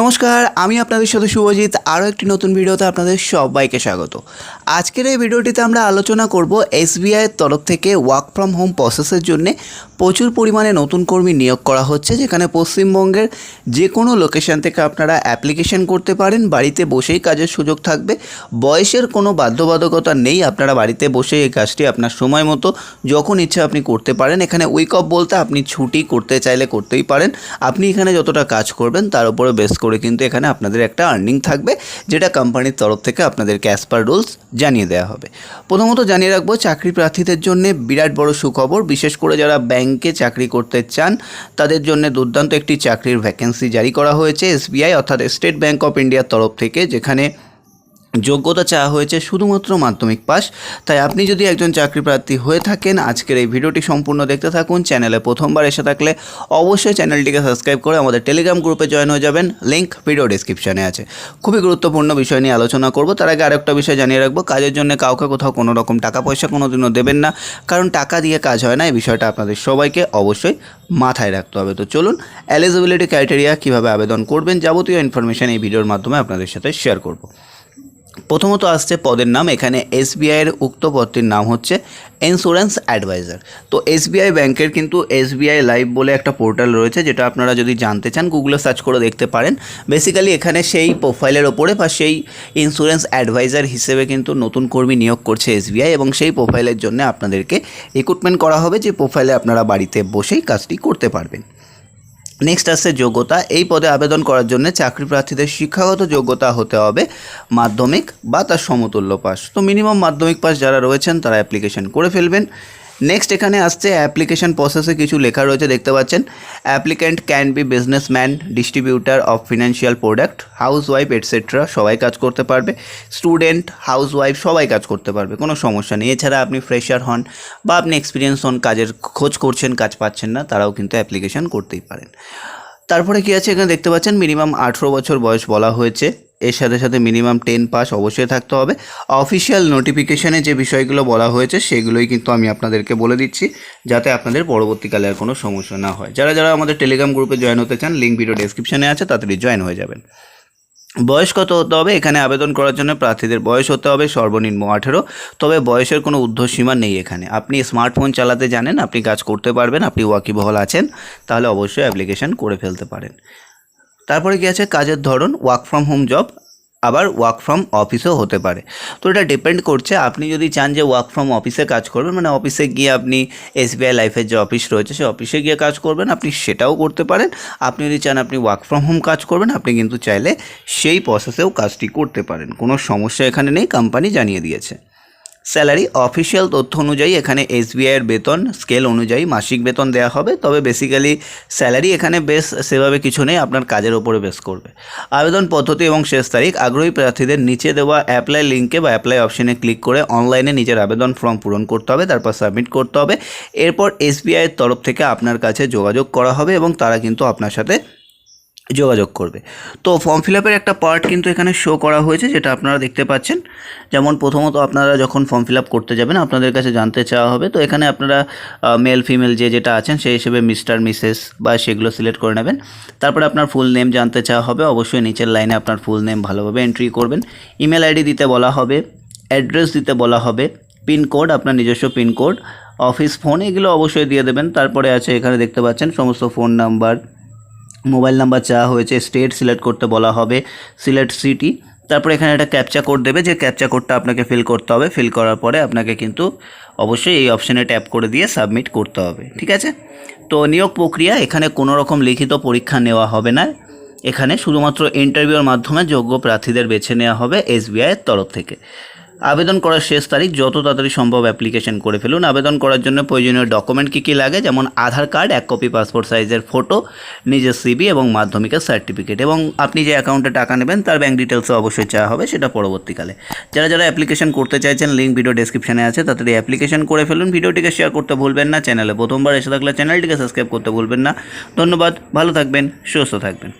নমস্কার, আমি আপনাদের সাথে শুভজিৎ, আরও একটি নতুন ভিডিওতে আপনাদের সবাইকে স্বাগত। আজকের এই ভিডিওটিতে আমরা আলোচনা করব এসবিআইয়ের তরফ থেকে ওয়ার্ক ফ্রম হোম প্রসেসের জন্য প্রচুর পরিমাণে নতুন কর্মী নিয়োগ করা হচ্ছে, যেখানে পশ্চিমবঙ্গের যে কোনো লোকেশন থেকে আপনারা অ্যাপ্লিকেশন করতে পারেন, বাড়িতে বসেই কাজের সুযোগ থাকবে। বয়সের কোনো বাধ্যবাধকতা নেই, আপনারা বাড়িতে বসে এই কাজটি আপনার সময় মতো যখন ইচ্ছা আপনি করতে পারেন। এখানে উইক অফ বলতে আপনি ছুটি করতে চাইলে করতেই পারেন। আপনি এখানে যতটা কাজ করবেন, তার উপরে বেস করে কিন্তু এখানে আপনাদের একটা আর্নিং থাকবে, যেটা কোম্পানির তরফ থেকে আপনাদেরকে অ্যাজ পার রুলস জানিয়ে দেওয়া হবে। প্রথমত জানিয়ে রাখব, চাকরি প্রার্থীদের জন্য বিরাট বড় সুখবর, বিশেষ করে যারা ব্যাংকে চাকরি করতে চান, তাদের জন্য দুর্দান্ত একটি চাকরির ভ্যাকেন্সি জারি করা হয়েছে এসবিআই অর্থাৎ স্টেট ব্যাঙ্ক অফ ইন্ডিয়ার তরফ থেকে, যেখানে যোগ্যতা চাওয়া হয়েছে শুধুমাত্র মাধ্যমিক পাস তাই আপনি যদি একজন চাকরি প্রার্থী হয়ে থাকেন, আজকের এই ভিডিওটি সম্পূর্ণ দেখতে থাকুন। চ্যানেলে প্রথমবার এসে থাকলে অবশ্যই চ্যানেলটিকে সাবস্ক্রাইব করে আমাদের টেলিগ্রাম গ্রুপে জয়েন হয়ে যাবেন। লিঙ্ক ভিডিও ডিসক্রিপশনে আছে। খুবই গুরুত্বপূর্ণ বিষয় নিয়ে আলোচনা করব। তার আগে আরেকটা বিষয় জানিয়ে রাখব। কাজের জন্য কাউকে কোথাও কোনো রকম টাকা পয়সা কোনো দিনও দেবেন না। কারণ টাকা দিয়ে কাজ হয় না, এই বিষয়টা আপনাদের সবাইকে অবশ্যই মাথায় রাখতে হবে। তো চলুন এলিজিবিলিটি ক্রাইটেরিয়া কীভাবে আবেদন করবেন যাবতীয় ইনফরমেশান এই ভিডিওর মাধ্যমে আপনাদের সাথে শেয়ার করব। প্রথমত আসছে পদের নাম, এখানে এসবিআইয়ের উক্ত পদটির নাম হচ্ছে ইন্স্যুরেন্স অ্যাডভাইজার তো এসবিআই ব্যাংকের কিন্তু এসবিআই লাইভ বলে একটা পোর্টাল রয়েছে, যেটা আপনারা যদি জানতে চান, গুগলে সার্চ করে দেখতে পারেন। বেসিক্যালি এখানে সেই প্রোফাইলের ওপরে বা সেই ইন্স্যুরেন্স অ্যাডভাইজার হিসেবে কিন্তু নতুন কর্মী নিয়োগ করছে এসবিআই, এবং সেই প্রোফাইলের জন্য আপনাদেরকে রিক্রুটমেন্ট করা হবে, যে প্রোফাইলে আপনারা বাড়িতে বসেই কাজটি করতে পারবেন। নেক্সট আসছে যোগ্যতা। এই পদে আবেদন করার জন্য চাকরি প্রার্থীদের শিক্ষাগত যোগ্যতা হতে হবে, মাধ্যমিক বা তার সমতুল্য পাস তো মিনিমাম মাধ্যমিক পাস যারা রয়েছেন, তারা অ্যাপ্লিকেশন করে ফেলবেন। নেক্সট এখানে আসছে অ্যাপ্লিকেশন প্রসেসে কিছু লেখা রয়েছে, দেখতে পাচ্ছেন। Applicant can be businessman distributor of financial product house wife etcetera সবাই কাজ করতে পারবে। স্টুডেন্ট হাউস ওয়াইফ সবাই কাজ করতে পারবে, কোনো সমস্যা নেই। এছাড়া আপনি ফ্রেশার হন বা আপনি এক্সপিরিয়েন্স হন, কাজের খোঁজ করছেন, কাজ পাচ্ছেন না, তারাও কিন্তু অ্যাপ্লিকেশন করতেই পারেন। তারপরে কি আছে? এখানে দেখতে পাচ্ছেন মিনিমাম আঠেরো বছর বয়স বলা হয়েছে। এর সাথে সাথে মিনিমাম টেন পাস অবশ্যই থাকতে হবে। অফিসিয়াল নোটিফিকেশানে যে বিষয়গুলো বলা হয়েছে, সেগুলোই কিন্তু আমি আপনাদেরকে বলে দিচ্ছি, যাতে আপনাদের পরবর্তীকালে আর কোনো সমস্যা না হয়। যারা যারা আমাদের টেলিগ্রাম গ্রুপে জয়েন হতে চান লিঙ্ক ভিডিও ডেসক্রিপশনে আছে, তাড়াতাড়ি জয়েন হয়ে যাবেন। বয়স কত হতে হবে? এখানে আবেদন করার জন্য প্রার্থীদের বয়স হতে হবে সর্বনিম্ন আঠেরো। তবে বয়সের কোনো ঊর্ধ্বসীমা নেই এখানে। আপনি স্মার্টফোন চালাতে জানেন, আপনি কাজ করতে পারবেন, আপনি ওয়াকিবহল আছেন, তাহলে অবশ্যই অ্যাপ্লিকেশন করে ফেলতে পারেন। তারপরে কি আছে? কাজের ধরন ওয়ার্ক ফ্রম হোম জব আবার ওয়ার্ক ফ্রম অফিসও হতে পারে। তো এটা ডিপেন্ড করছে। আপনি যদি চান যে ওয়ার্ক ফ্রম অফিসে কাজ করবেন মানে অফিসে গিয়ে আপনি এসবিআই লাইফের যে অফিস রয়েছে, সেই অফিসে গিয়ে কাজ করবেন, আপনি সেটাও করতে পারেন। আপনি যদি চান আপনি ওয়ার্ক ফ্রম হোম কাজ করবেন, আপনি কিন্তু চাইলে সেই প্রসেসেও কাজটি করতে পারেন। কোনো সমস্যা এখানে নেই কোম্পানি জানিয়ে দিয়েছে। স্যালারি অফিসিয়াল তথ্য অনুযায়ী এখানে এসবিআইয়ের বেতন স্কেল অনুযায়ী মাসিক বেতন দেওয়া হবে। তবে বেসিক্যালি স্যালারি এখানে বেশ সেভাবে কিছু নেই, আপনার কাজের ওপরে বেস করবে। আবেদন পদ্ধতি এবং শেষ তারিখ, আগ্রহী প্রার্থীদের নিচে দেওয়া অ্যাপ্লাই লিঙ্কে বা অ্যাপ্লাই অপশনে ক্লিক করে অনলাইনে নিজের আবেদন ফর্ম পূরণ করতে হবে, তারপর সাবমিট করতে হবে। এরপর এসবিআইয়ের তরফ থেকে আপনার কাছে যোগাযোগ করা হবে এবং তারা কিন্তু আপনার সাথে যোগাযোগ করবে। তো ফর্ম ফিল আপের একটা পার্ট কিন্তু এখানে শো করা হয়েছে, যেটা আপনারা দেখতে পাচ্ছেন। যেমন প্রথমত আপনারা যখন ফর্ম ফিল আপ করতে যাবেন, আপনাদের কাছে জানতে চাওয়া হবে। তো এখানে আপনারা মেল ফিমেল যে যেটা আছেন, সেই হিসেবে মিস্টার মিসেস বা সেগুলো সিলেক্ট করে নেবেন। তারপরে আপনার ফুল নেম জানতে চাওয়া হবে। অবশ্যই নিচের লাইনে আপনার ফুল নেম ভালোভাবে এন্ট্রি করবেন। ইমেল আইডি দিতে বলা হবে অ্যাড্রেস দিতে বলা হবে পিনকোড আপনার নিজস্ব পিনকোড অফিস ফোন এগুলো অবশ্যই দিয়ে দেবেন। তারপরে আছে এখানে দেখতে পাচ্ছেন সমস্ত ফোন নাম্বার মোবাইল নাম্বার চাওয়া হয়েছে স্টেট সিলেক্ট করতে বলা হবে সিলেক্ট সিটি তারপরে এখানে একটা ক্যাপচা কোড দেবে, যে ক্যাপচা কোডটা আপনাকে ফিল করতে হবে ফিল করার পরে আপনাকে কিন্তু অবশ্যই এই অপশানে ট্যাপ করে দিয়ে সাবমিট করতে হবে, ঠিক আছে? তো নিয়োগ প্রক্রিয়া, এখানে কোনো রকম লিখিত পরীক্ষা নেওয়া হবে না, এখানে শুধুমাত্র ইন্টারভিউর মাধ্যমে যোগ্য প্রার্থীদের বেছে নেওয়া হবে এসবিআইয়ের তরফ থেকে। আবেদন করার শেষ তারিখ যত তাড়াতাড়ি সম্ভব অ্যাপ্লিকেশন করে ফেলুন। আবেদন করার জন্য প্রয়োজনীয় ডকুমেন্ট কী কী লাগে? যেমন আধার কার্ড এক কপি পাসপোর্ট সাইজের ফটো নিজের সিবি এবং মাধ্যমিকের সার্টিফিকেট এবং আপনি যে অ্যাকাউন্টে টাকা নেবেন, তার ব্যাঙ্ক ডিটেলসও অবশ্যই চাওয়া হবে সেটা পরবর্তীকালে। যারা যারা অ্যাপ্লিকেশন করতে চাইছেন লিঙ্ক ভিডিও ডেসক্রিপশনে আছে, তাড়াতাড়ি অ্যাপ্লিকেশন করে ফেলুন। ভিডিওটিকে শেয়ার করতে ভুলবেন না। চ্যানেলে প্রথমবার এসে থাকলে চ্যানেলটিকে সাবস্ক্রাইব করতে ভুলবেন না। ধন্যবাদ, ভালো থাকবেন, সুস্থ থাকবেন।